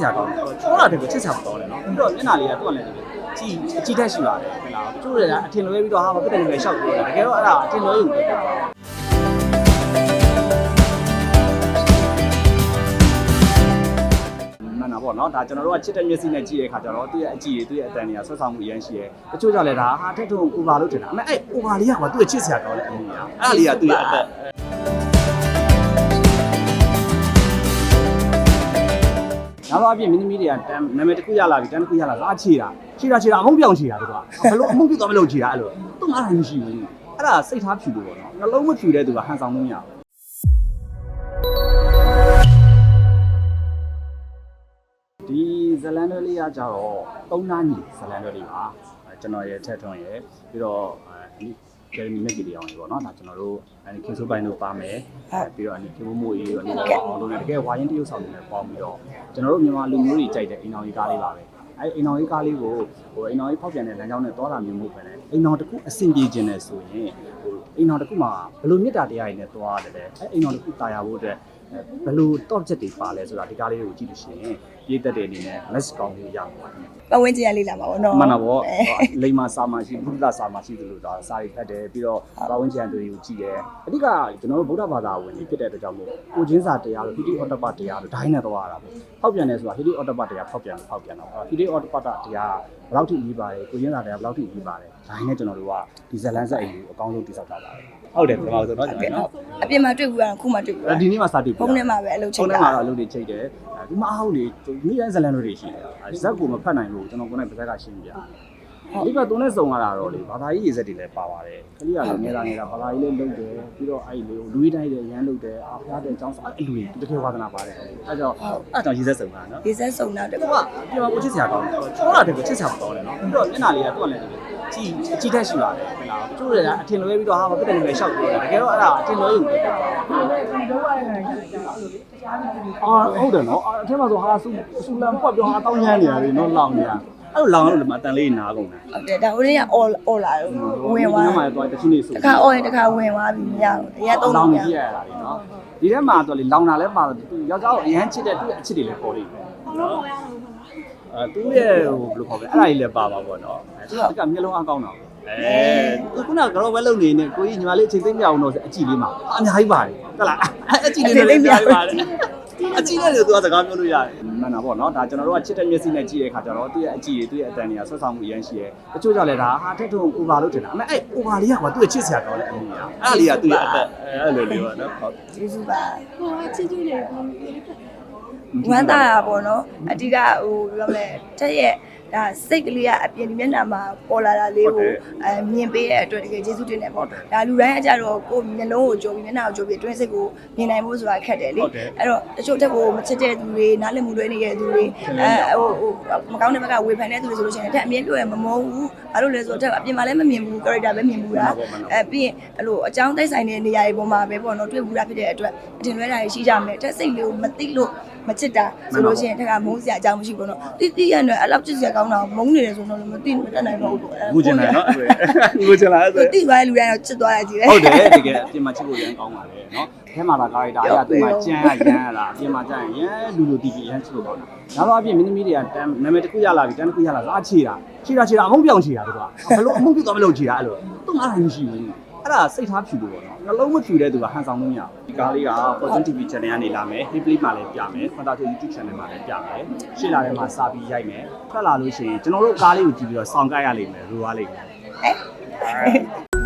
စရာကောင်းတယ်ချောတာတကယ်ချစ်စရာမကောင်းတယ်နော်ပြီးတော့မျက်နှာလေးကသူ့အနေနဲ့ကြည်အကြည့်တက်ရှိပါတယ်ဟုတ်လားကျိုးတွေကအထင်လွဲပြီးတော့ဟာမဖြစ်တယ်လို့လည်းရှောက်ပြောတယ်တကယ်တော့အဲ့ဒါအထင်လွဲယူတယ်မှန်တာပေါ့နော်ဒါကျွန်တော်တို့ကချစ်တဲ့မျက်စိနဲ့ကြည့်တဲ့အခါကျတော့သူ့ရဲ့အကြည့်တွေသူ့ရဲ့အတန်တွေကဆွတ်ဆောင်မှုအရင်ရှိရဲတချို့ကြောင့်လည်းဒါဟာထက်ထုံ over လို့ထင်တာအမေအဲ့ over လေးကကွာသူ့ရဲ့ချစ်စရာကောင်းတဲ့အမြင်อ่ะအဲ့ဒါလေးကသူ့ရဲ့အသက် နောက်တော့အပြင်မင်းသမီးတွေကတမ်းနာမည်တစ်ခုရလာပြီတန်းတစ်ခုရလာလာချီတာချီတာချီတာအမုန်းပြောင်ချီတာတို့ကဘလို့အမုန်းပြသွားမလို့ချီတာအဲ့လိုသူ့မှာအားမရှိဘူးအဲ့ဒါစိတ်ထားဖြူလို့ပေါ့နော်နှလုံးမဖြူတဲ့သူကဟန်ဆောင်လို့မရဘူးဒီဇလန်တွေလေးကကြတော့သုံးနာညီဇလန်တွေလေးပါအဲကျွန်တော်ရဲ့ထက်ထွန်းရဲ့ပြီးတော့ အဲဒီဂျယ်မီမက်ကီတီအောင်ရေပေါ့နော်ဒါကျွန်တော်တို့အဲဒီခင်ဆိုးပိုင်းတို့ပါမယ်အဲပြီးတော့အဲဒီခင်မိုးမိုးရေးရောနေအောင်လို့လည်းတကယ်ဝါရင်တရုပ်ဆောင်တွေနဲ့ပေါင်းပြီးတော့ကျွန်တော်တို့မြန်မာလူမျိုးတွေကြိုက်တဲ့အိမ်အောင်ကြီးကားလေးပါပဲအဲအိမ်အောင်ကြီးကားလေးကိုဟိုအိမ်အောင်ကြီးဖောက်ပြန်တဲ့လမ်းကြောင်းနဲ့တောတာမျိုးမဟုတ်ပဲねအိမ်အောင်တစ်ခုအဆင်ပြေခြင်းနဲ့ဆိုရင်ဟိုအိမ်အောင်တစ်ခုမှာဘယ်လိုမေတ္တာတရားတွေနဲ့သွားရတယ်လဲအဲအိမ်အောင်တစ်ခုတာယာဖို့အတွက် ဘယ်လို top ချက်တွေပါလဲဆိုတာဒီကားလေးကိုကြည့်လို့ရှိရင်ပြည့်သက်တဲ့အနေနဲ့ let's ကောင်းလေးရမှာပါပတ်ဝန်းကျင်ရလေးလာမှာပေါ့နော်မှန်တာပေါ့အဲလိမ္မာစာမရှိဘုရားစာမရှိသလိုဒါစာရီဖတ်တယ်ပြီးတော့ဘာဝန်းကျင်တွေကိုကြည့်တယ်အဓိကကျွန်တော်တို့ဗုဒ္ဓဘာသာဝင်တွေဖြစ်တဲ့အတွက်ကြောင့်မို့ကိုချင်းစာတရားလို့ဟိတိဩတ္တပတရားလို့ဒိုင်းနဲ့တော့ရတာပေါ့ဖောက်ပြန်တယ်ဆိုတာဟိတိဩတ္တပတရားဖောက်ပြန်လို့ဖောက်ပြန်တော့ဟိတိဩတ္တပတရားဘယ်လောက်ထိအရေးပါတယ်ကိုချင်းစာတရားဘယ်လောက်ထိအရေးပါတယ်ဒိုင်းနဲ့ကျွန်တော်တို့ကဒီဇလန်ဆက်အိမ်ကိုအကောင်းဆုံးတိစောက်ထားပါတယ်ဟုတ်တယ်ပထမဆုံးတော့ကျွန်တော်နော် အပြင်မှာတွေ့ဘူးကတော့ခုမှတွေ့ဘူးဒီနေ့မှစတင်ဖုန်းထဲမှာပဲအလုပ်ချိဖုတ်န်းထဲတာမှာတော့အလုပ်တွေချိန်တယ်ဒီမှာအဟုတ်လေမိတိုင်းဇလန်တွေရှိတယ်ဇက်ကိုမဖတ်နိုင်လို့ကျွန်တော်ကိုယ်နဲ့ပါဇက်ကရှင်းပြ ဒီကသူနဲ့စုံရတာတော့လေဘာသာရေးရေစက်တွေလည်းပါပါတယ်ခလေးကလည်းနေတာနေတာဘာသာရေးလည်းလုပ်တယ်ပြီးတော့အဲ့လိုလူကြီးတိုင်းလည်းရမ်းလုပ်တယ်အားဖျားတဲ့အကြောင်းအဲ့လူတွေတကယ်ဝါသနာပါတယ်အဲ့ကြောင့်အဲ့ကြောင့်ရေစက်စုံတာနော်ဒီဆက်စုံတာတသူကူကပြောကိုချစ်စရာကောင်းတယ်ချောတာတကယ်ချစ်စရာမကောင်းတယ်နော်ပြီးတော့မျက်နှာလေးကသူ့အနေနဲ့ကြည်အကြည့်တက်ရှိပါတယ်ဟုတ်လားကျိုးတွေကအထင်လွဲပြီးတော့ဟာမဖြစ်တယ်လို့လည်းရှောက်ပြောတယ်တကယ်တော့အဲ့ဒါအထင်လွဲယူတယ်အာဟုတ်တယ်နော်အထက်မှာဆိုဟာဆူဆူလန်ပွက်ပြောဟာတောင်းရမ်းနေရတယ်နော်လောင်နေတာ အဲ့လိုလောင်လို့လည်းမအတန်လေးနားကုန်တယ်ဟုတ်တယ်ဒါဟိုနေ့ကအော်အော်လာတော့ဝင်သွားဒီမှာတော့တချင်းနေဆူတခါအော်ရင်တခါဝင်သွားပြီမရဘူးအရင်သုံးလောလို့င်မနေရကြရတာလေနော်ဒီထဲမှာတော့လေလောင်တာလည်းပါတယ်သူယောက်ျားကိုအရန်ချစ်တဲ့သူ့အချစ်တွေလည်းပေါ်နေတယ်အဲသူ့ရဲ့ဟိုဘယ်လိုခေါ်လဲအဲ့ဒါကြီးလည်းပါပါပေါ့နော်အဲသူကမျက်လုံးအကောင်းတော့အဲသူခုနကတော့ဝဲလုံနေနေကိုကြီးညီမလေးအချိန်သိမ့်မရအောင်တော့အကြည့်လေးမှာအများကြီးပါတယ်ဟုတ်လားအကြည့်လေးလည်းအများကြီးပါတယ် အကြည့်လေးတွေသူကစကားပြောလို့ရတယ်မှန်တာပေါ့နော်ဒါကျွန်တော်တို့ကချစ်တဲ့မျက်စိနဲ့ကြည့်တဲ့အခါကျတော့သူ့ရဲ့အကြည့်တွေသူ့ရဲ့အတန်တွေကဆွတ်ဆောင်မှုအရင်ရှိရဲတချို့ကြောင့်လည်းဒါဟာထက်ထုံ over လို့ထင်တာအမေအဲ့ over လေးကကွာသူ့ရဲ့ချစ်စရာကောင်းတဲ့အမြင်อ่ะအဲ့ဒါလေးကသူ့ရဲ့အသက်အဲ့လိုလေးပေါ့နော်ဟုတ်ကျေးဇူးပါဟိုချစ်ချစ်လေးကိုဝမ်းသာတာပေါ့နော်အတိကဟိုပြောမလဲတက်ရဲ့ ဒါစိတ်ကလေးကအပြင်ဒီမျက်နှာမှာပေါ်လာတာလေးကိုအဲမြင်ပေးတဲ့အတွက်တကယ်ကျေးဇူးတင်တယ်ပေါ့ဒါလူတိုင်းအကြတော့ကိုယ်မျက်လုံးကိုကြိုပြီးမျက်နှာကိုကြိုပြီးအတွင်းစိတ်ကိုမြင်နိုင်ဖို့ဆိုတာခက်တယ်လေအဲ့တော့တချို့တက်ကိုမချစ်တဲ့သူတွေနားလည်မှုလွဲနေတဲ့သူတွေအဲဟိုဟိုမကောင်းတဲ့ဘက်ကဝေဖန်တဲ့သူတွေဆိုလို့ရှိရင်တက်အမြင်ပြောရမမုန်းဘူးဘာလို့လဲဆိုတော့တက်အပြင်မှာလည်းမမြင်ဘူး character ပဲမြင်ဘူးလားအဲပြီးရင်အဲ့လိုအကြောင်းတိုက်ဆိုင်တဲ့နေရာတွေပေါ်မှာပဲပေါ့နော်တွေ့ဘူးတာဖြစ်တဲ့အတွက်အထင်လွဲတာရှိကြမယ်တက်စိတ်လေးကိုမသိလို့မချစ်တာဆိုလို့ရှိရင်တက်ကမုန်းစရာအကြောင်းမရှိဘူးနော်တိတိရနဲ့အဲ့လောက်ချစ်စရာကောင်းတာမုန်းနေတယ်ဆိုတော့မသိမတတ်နိုင်တော့ဘူးငူချင်တယ်နော်ငူချင်လားဆိုတိသွားတဲ့လူတိုင်းတော့ချစ်သွားတယ်ကြည့်တယ်ဟုတ်တယ်တကယ်အပြင်မှာချစ်ဖို့ရမ်းကောင်းပါလေနော်အဲမှာဒါကာရီတာအရာသူ့မှာကြမ်းရရမ်းရတာအပြင်မှာကြမ်းရမ်းလူလူတီတီရမ်းချစ်လို့ကောင်းတာဒါတော့အပြင်မင်းသမီးတွေကတမ်းနာမည်တစ်ခုရလာပြီတန်းတစ်ခုရလာလာချီတာချီတာချီတာအမုန်းပြောင်ချီတာတို့ကဘယ်လိုအမုန်းပြသွားမလို့ချီတာအဲ့လိုသူ့မှာအားမရှိဘူး အဲ့ဒါစိတ်ထားဖြူလို့ပေါ့နော်နှလုံးမဖြူတဲ့သူကဟန်ဆောင်လို့မရဘူးဒီကားလေးက Fortune TV channel ကနေလာမယ် Hip Play မှာလည်းပြမယ် Fantastic YouTube channel မှာလည်းပြမယ်ရှေ့လာထဲမှာစာပြီးရိုက်မယ်ထွက်လာလို့ရှိရင်ကျွန်တော်တို့ကားလေးကိုကြည့်ပြီးတော့စောင့်ကြရလိမ့်မယ်ရူရလိမ့်မယ်ဟဲ့